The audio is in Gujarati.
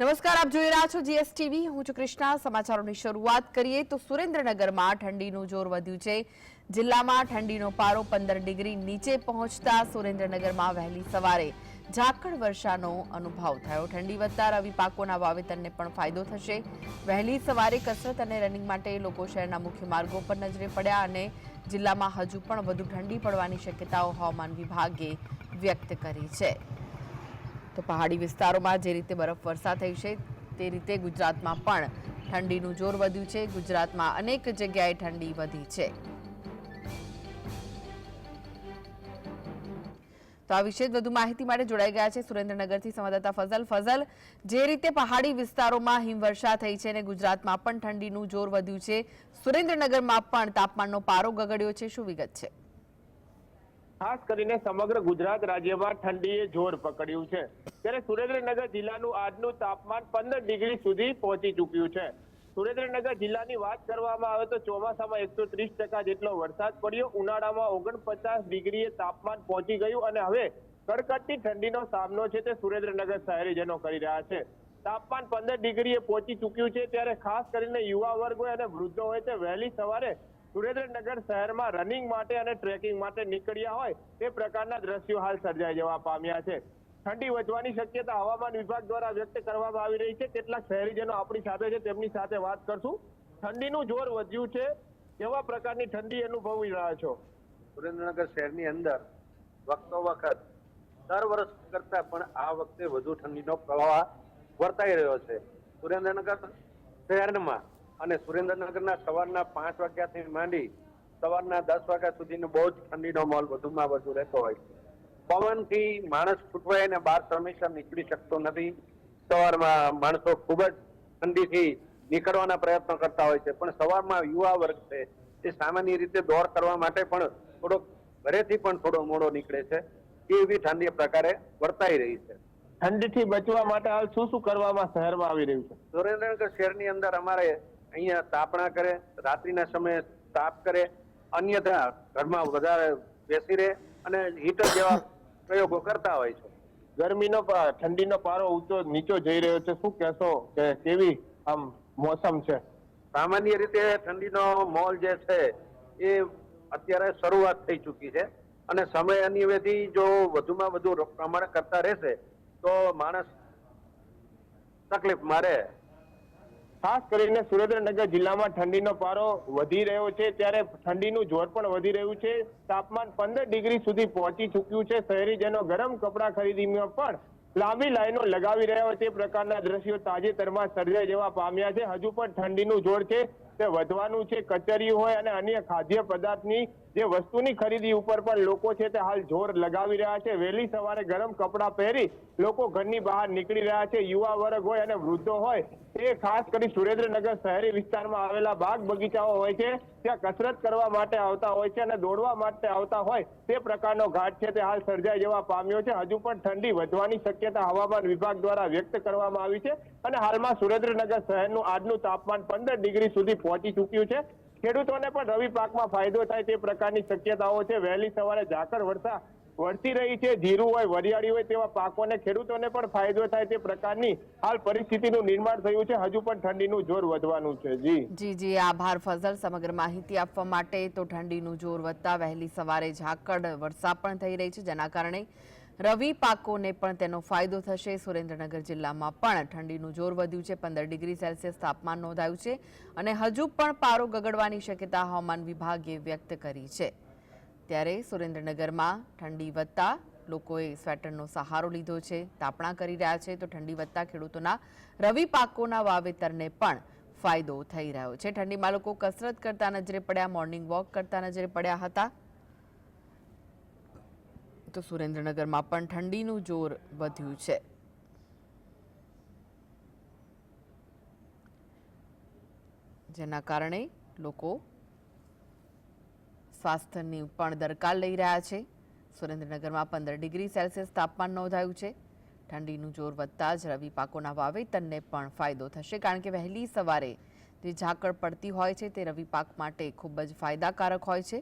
નમસ્કાર, આપ જોઈ રહ્યા છો જીએસટીવી. હું છું કૃષ્ણા. સમાચારોની શરૂઆત કરીએ તો સુરેન્દ્રનગરમાં ઠંડીનું જોર વધ્યું છે. જિલ્લામાં ઠંડીનો પારો પંદર ડિગ્રી નીચે પહોંચતા સુરેન્દ્રનગરમાં વહેલી સવારે ઝાકળ વર્ષાનો અનુભવ થયો. ઠંડી વધતા રવિ પાકોના વાવેતરને પણ ફાયદો થશે. વહેલી સવારે કસરત અને રનિંગ માટે લોકો શહેરના મુખ્ય માર્ગો પર નજરે પડ્યા અને જિલ્લામાં હજુ પણ વધુ ઠંડી પડવાની શક્યતાઓ હવામાન વિભાગે વ્યક્ત કરી છે. તો પહાડી વિસ્તારોમાં જે રીતે બરફ વર્ષા થઈ છે, તે રીતે ગુજરાતમાં પણ ઠંડીનું જોર વધ્યું છે. ગુજરાતમાં અનેક જગ્યાએ ઠંડી વધી છે. તો આ વિશે વધુ માહિતી માટે જોડાઈ ગયા છે સુરેન્દ્રનગરથી સંવાદદાતા ફઝલ. ફઝલ, જે રીતે પહાડી વિસ્તારોમાં હિમવર્ષા થઈ છે અને ગુજરાતમાં પણ ઠંડીનું જોર વધ્યું છે, સુરેન્દ્રનગરમાં પણ તાપમાનનો પારો ગગડ્યો છે, શું વિગત છે? ખાસ કરીને સમગ્ર ગુજરાત રાજ્યમાં ઠંડીએ જોર પકડ્યું છે. ત્યારે સુરેન્દ્રનગર જિલ્લાનું આજનું તાપમાન પંદર ડિગ્રી સુધી પહોંચી ચૂક્યું છે. સુરેન્દ્રનગર જિલ્લાની વાત કરવામાં આવે તો ચોમાસામાં એકસો ત્રીસ ટકા જેટલો વરસાદ પડ્યો. ઉનાળામાં ઓગણપચાસ ડિગ્રીએ તાપમાન પહોંચી ગયું અને હવે કડકડતી ઠંડીનો સામનો છે તે સુરેન્દ્રનગર શહેરીજનો કરી રહ્યા છે. તાપમાન પંદર ડિગ્રીએ પહોંચી ચૂક્યું છે ત્યારે ખાસ કરીને યુવા વર્ગ હોય અને વૃદ્ધો હોય તે વહેલી સવારે સુરેન્દ્રનગર શહેરમાં રનિંગ માટે અને ટ્રેકિંગ માટે નીકળ્યા હોય તે પ્રકારના દ્રશ્યો હાલ સર્જાઈ જવા પામ્યા છે. ઠંડી વધવાની શક્યતા હવામાન વિભાગ દ્વારા વ્યક્ત કરવામાં આવી રહી છે. કેટલાક શહેરીજનો આપણી સાથે છે, તેમની સાથે વાત કરશું. ઠંડીનું જોર વધ્યું છે. કેવા પ્રકારની ઠંડી અનુભવી રહ્યા છો? સુરેન્દ્રનગર શહેરની અંદર વખતો વખત દર વર્ષ કરતા પણ આ વખતે વધુ ઠંડીનો પ્રવાહ વર્તાઈ રહ્યો છે. સુરેન્દ્રનગર શહેરમાં અને સુરેન્દ્રનગરના સવારના પાંચ વાગ્યાથી માંડી સવારના દસ વાગ્યા સુધીનો બહુ જ ઠંડીનો માહોલ વધુમાં વધુ રહેતો હોય છે. પવનથી માણસ છૂટવાય અને બહાર સમયસર નીકળી શકતો નથી. સવારમાં માણસો ખૂબ જ ઠંડીથી નીકળવાના પ્રયત્નો કરતા હોય છે. પણ સવારમાં યુવા વર્ગ છે તે સામાન્ય રીતે દોડ કરવા માટે પણ થોડોક ઘરેથી પણ થોડો મોડો નીકળે છે. એ એવી ઠંડી પ્રકારે વર્તાઈ રહી છે. ઠંડીથી બચવા માટે હાલ શું શું કરવામાં શહેરમાં આવી રહ્યું છે? સુરેન્દ્રનગર શહેરની અંદર અમારે અહીંયા તાપણા કરે રાત્રિના સમયે તાપ કરે અન્યથા ઘરમાં વધારે બેસી રહે અને હીટર જેવા પ્રયોગો કરતા હોય છે. ગરમીનો ઠંડીનો પારો ઊંચો નીચો જઈ રહ્યો છે. શું કહેશો કે કેવી આમ મોસમ છે? સામાન્ય રીતે ઠંડીનો મોલ જે છે એ અત્યારે શરૂઆત થઈ ચૂકી છે અને સમય અનિવેથી જો વધુમાં વધુ પ્રમાણ કરતા રહેશે તો માણસ તકલીફ રહે. ખાસ કરીને સુરેન્દ્રનગર જિલ્લામાં ઠંડીનો પારો વધી રહ્યો છે, ત્યારે ઠંડીનું જોર પણ વધી રહ્યું છે. તાપમાન પંદર ડિગ્રી સુધી પહોંચી ચૂક્યું છે. શહેરીજનો ગરમ કપડાં ખરીદીમાં પણ લાંબી લાઈનો લગાવી રહ્યા હોય તે પ્રકારના દ્રશ્યો તાજેતરમાં સર્જાઈ જવા પામ્યા છે. હજુ પણ ઠંડીનું જોર છે. તે વધવાનું છે, કચેરી હોય અને અન્ય ખાદ્ય પદાર્થની જે વસ્તુની ખરીદી ઉપર પણ લોકો છે તે હાલ જોર લગાવી રહ્યા છે. વહેલી સવારે ગરમ કપડાં પહેરી લોકો ઘરની બહાર નીકળી રહ્યા છે. યુવા વર્ગ હોય અને વૃદ્ધો હોય તે ખાસ કરી સુરેન્દ્રનગર શહેરી વિસ્તારમાં આવેલા બાગ બગીચાઓ હોય છે, ત્યાં કસરત કરવા માટે આવતા હોય છે અને દોડવા માટે આવતા હોય તે પ્રકારનો ઘાટ છે તે હાલ સર્જાઈ જવા પામ્યો છે. હજુ પણ ઠંડી વધવાની શક્યતા હવામાન વિભાગ દ્વારા વ્યક્ત કરવામાં આવી છે. અને હાલમાં સુરેન્દ્રનગર શહેરનું આજનું તાપમાન પંદર ડિગ્રી સુધી પહોંચી ચૂક્યું છે. ખેડૂતોને પણ રવિ પાકમાં ફાયદો થાય તે પ્રકારની શક્યતાઓ છે. વહેલી સવારે ઝાકળ વરસા વરસી રહી છે. જીરું હોય, વરિયાળી હોય તેવા પાકોને ખેડૂતોને પણ ફાયદો થાય તે પ્રકારની હાલ પરિસ્થિતિનું નિર્માણ થયું છે. હજુ પણ ઠંડીનું જોર વધવાનું છે. જી. જી જી, આભાર ફઝલ. સમગ્ર માહિતી આપવા માટે તો ઠંડીનું જોર વધતા વહેલી સવારે ઝાકળ વરસાદ પણ થઈ રહી છે. જેના કારણે રવિ પાકોને પણ તેનો ફાયદો થશે. સુરેન્દ્રનગર જિલ્લામાં પણ ઠંડીનું જોર વધ્યું છે. પંદર ડિગ્રી સેલ્સિયસ તાપમાન નોંધાયું છે અને હજુ પણ પારો ગગડવાની શક્યતા હવામાન વિભાગે વ્યક્ત કરી છે. ત્યારે સુરેન્દ્રનગરમાં ઠંડી વધતા લોકોએ સ્વેટરનો સહારો લીધો છે. તાપણા કરી રહ્યા છે તો ઠંડી વધતા ખેડૂતોના રવિ પાકોના વાવેતરને પણ ફાયદો થઈ રહ્યો છે. ઠંડીમાં લોકો કસરત કરતા નજરે પડ્યા, મોર્નિંગ વોક કરતા નજરે પડ્યા હતા. તો સુરેન્દ્રનગરમાં પણ ઠંડીનું જોર વધ્યું છે. જેના કારણે લોકો સ્વાસ્થ્યની પણ દરકાર લઈ રહ્યા છે. સુરેન્દ્રનગરમાં પંદર ડિગ્રી સેલ્સિયસ તાપમાન નોંધાયું છે. ઠંડીનું જોર વધતા જ રવિ પાકોના વાવેતરને પણ ફાયદો થશે, કારણ કે વહેલી સવારે જે ઝાકળ પડતી હોય છે તે રવિ પાક માટે ખૂબ જ ફાયદાકારક હોય છે.